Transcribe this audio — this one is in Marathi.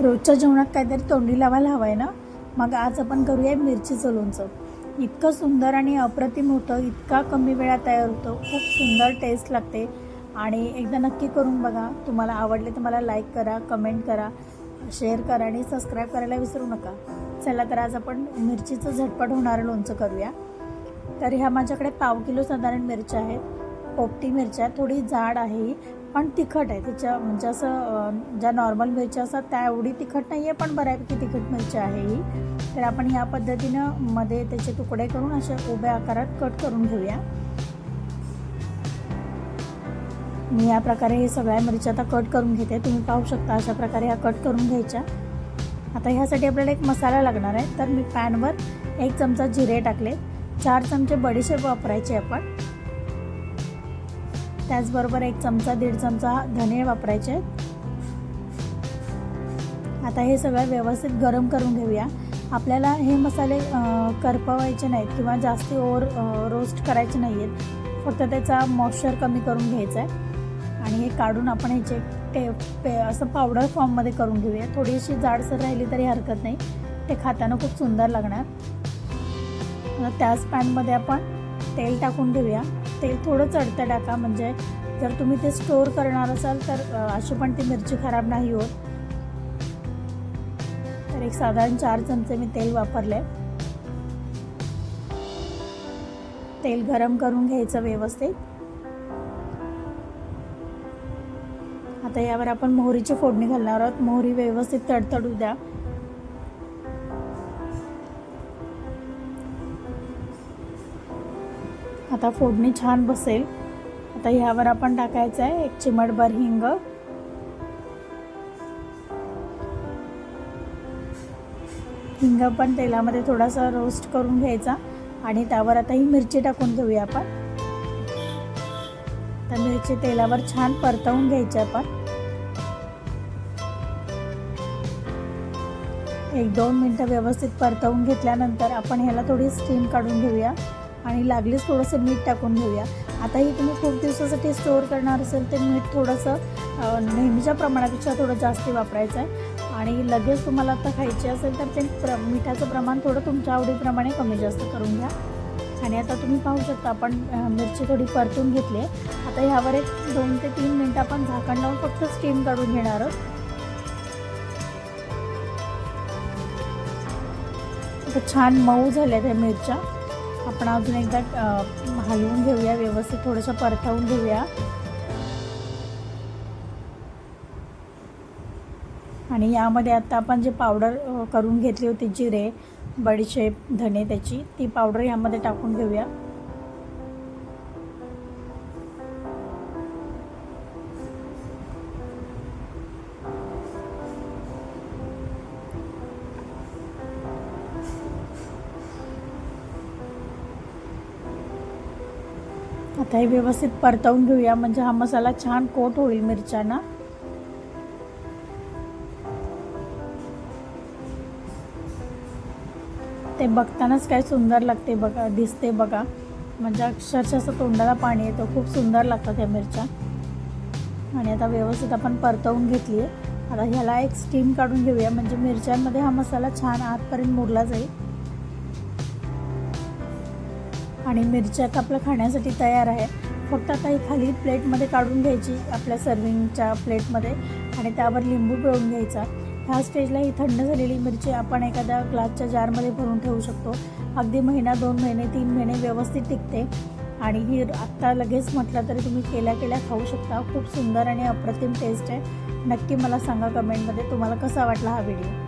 रोजच्या जेवणात काहीतरी तोंडी लावायला हवं आहे ना? मग आज आपण करूया मिरचीचं लोणचं इतकं सुंदर आणि अप्रतिम होतं इतका कमी वेळात तयार होतं खूप सुंदर टेस्ट लागते. आणि एकदा नक्की करून बघा तुम्हाला आवडले तर मला लाईक करा कमेंट करा शेअर करा आणि सबस्क्राईब करायला विसरू नका. चला तर आज आपण मिरचीचं झटपट होणारं लोणचं करूया. तर ह्या माझ्याकडे पाव किलो साधारण मिरच्या आहेत. पोपटी मिरच्या थोडी जाड आहे पण तिखट आहे. तिच्या म्हणजे असं ज्या नॉर्मल मिरच्या असतात त्या एवढी तिखट नाही आहे पण बऱ्यापैकी तिखट मिरची आहे ही. तर आपण या पद्धतीनं मध्ये त्याचे तुकडे करून अशा उभ्या आकारात कट करून घेऊया. मी या प्रकारे हे सगळ्या मिरच्या आता कट करून घेते. तुम्ही पाहू शकता अशा प्रकारे ह्या कट करून घ्यायच्या. आता ह्यासाठी आपल्याला एक मसाला लागणार आहे. तर मी पॅनवर एक चमचा जिरे टाकले. चार चमचे बडीशेप वापरायचे आपण. त्याचबरोबर एक चमचा दीड चमचा धने वापरायचे. आता हे सगळं व्यवस्थित गरम करून घेऊया. आपल्याला हे मसाले करपवायचे नाहीत किंवा जास्त ओवर रोस्ट करायचे नाही आहेत फक्त त्याचा मॉइश्चर कमी करून घ्यायचा आहे आणि हे काढून आपण ह्याचे टे पे असं पावडर फॉर्ममध्ये करून घेऊया. थोडीशी जाडसर राहिली तरी हरकत नाही. ते खाताना खूप सुंदर लागणार. त्याच पॅनमध्ये आपण तेल टाकून घेऊया. तेल थोडं चढतं टाका म्हणजे जर तुम्ही ते स्टोअर करणार असाल तर अशी पण ती मिरची खराब नाही होत. तर एक साधारण चार चमचे मी तेल वापरले तेल गरम करून घ्यायचं व्यवस्थित. आता यावर आपण मोहरीची फोडणी घालणार आहोत. मोहरी व्यवस्थित तडतडू द्या. आता फोडणी छान बसेल. आता ह्यावर आपण टाकायचं आहे एक चिमटभर हिंग. हिंग पण तेलामध्ये थोडासा रोस्ट करून घ्यायचा आणि त्यावर आता ही मिरची टाकून घेऊया आपण. तर मिरची तेलावर छान परतवून घ्यायची आपण. एक दोन मिनटं व्यवस्थित परतवून घेतल्यानंतर आपण ह्याला थोडी स्टीम काढून घेऊया. आणि लागलीच थोडंसं मीठ टाकून घेऊया. आताही तुम्ही खूप दिवसासाठी स्टोअर करणार असेल तर मीठ थोडंसं नेहमीच्या प्रमाणापेक्षा थोडं जास्त वापरायचं आहे. आणि लगेच तुम्हाला आता खायची असेल तर ते प्र मिठाचं प्रमाण थोडं तुमच्या आवडीप्रमाणे कमी जास्त करून घ्या. आणि आता तुम्ही पाहू शकता आपण मिरची थोडी परतून घेतली आहे. आता ह्यावर एक दोन ते तीन मिनटं आपण झाकण लावून फक्त स्टीम काढून घेणार आहोत. आता छान मऊ झाल्या त्या मिरच्या. आपण अजून एकदा हलवून घेऊया व्यवस्थित थोडंसं परतवून घेऊया. आणि यामध्ये आता आपण जे पावडर करून घेतली होती जिरे बडीशेप धने त्याची ती पावडर यामध्ये टाकून घेऊया. आता हे व्यवस्थित परतवून घेऊया. म्हणजे हा मसाला छान कोट होईल मिरच्यांना. ते बघतानाच काय सुंदर लागते बघा दिसते बघा. म्हणजे अक्षरशः असं तोंडाला पाणी येतं. खूप सुंदर लागतात त्या मिरच्या. आणि आता व्यवस्थित आपण परतवून घेतली आहे आता ह्याला एक स्टीम काढून घेऊया. म्हणजे मिरच्यांमध्ये हा मसाला छान आतपर्यंत मुरला जाईल. आणि मिरच्या आपलं आपल्या खाण्यासाठी तयार आहे फक्त काही खाली प्लेटमध्ये काढून घ्यायची आपल्या सर्विंगच्या प्लेटमध्ये आणि त्यावर लिंबू पिळून घ्यायचा. ह्या स्टेजला ही थंड झालेली मिरची आपण एखाद्या ग्लासच्या जारमध्ये भरून ठेवू शकतो. अगदी महिना दोन महिने तीन महिने व्यवस्थित टिकते. आणि ही आत्ता लगेच म्हटलं तरी तुम्ही केल्या केल्या खाऊ शकता. खूप सुंदर आणि अप्रतिम टेस्ट आहे. नक्की मला सांगा कमेंटमध्ये तुम्हाला कसा वाटला हा व्हिडिओ